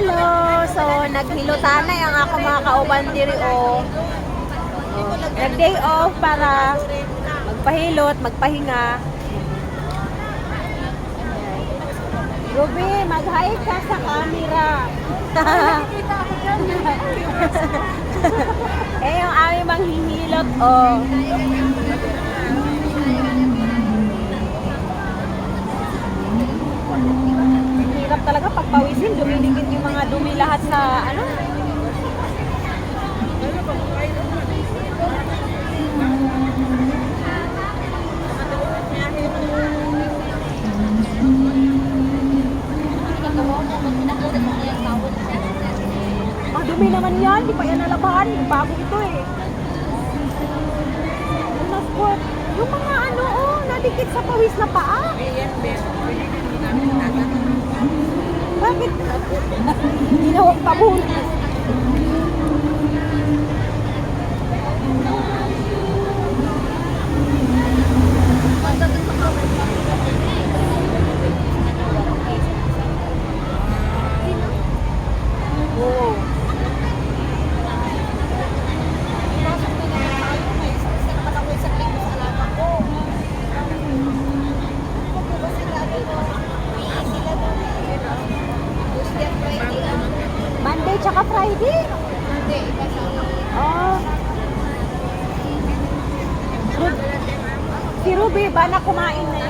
Hello! So, naghilutanay ang ako mga kauban diri o. Oh, Nag-day off para magpahilot, magpahinga. Ruby, mag-hi ka sa camera. eh, yung aming manghihilot, oh. Hirap talaga pagpawisin, dumidikit yung mga dumi lahat sa, ano, Madumi naman yan, di pa yan nalabahan. Bago ito eh. Yung mga ano, oh, nadikit sa pawis na paa. Bakit? Ginawang tabon. Tsaka Friday? Oh. Ru- Si Ruby ba na kumain na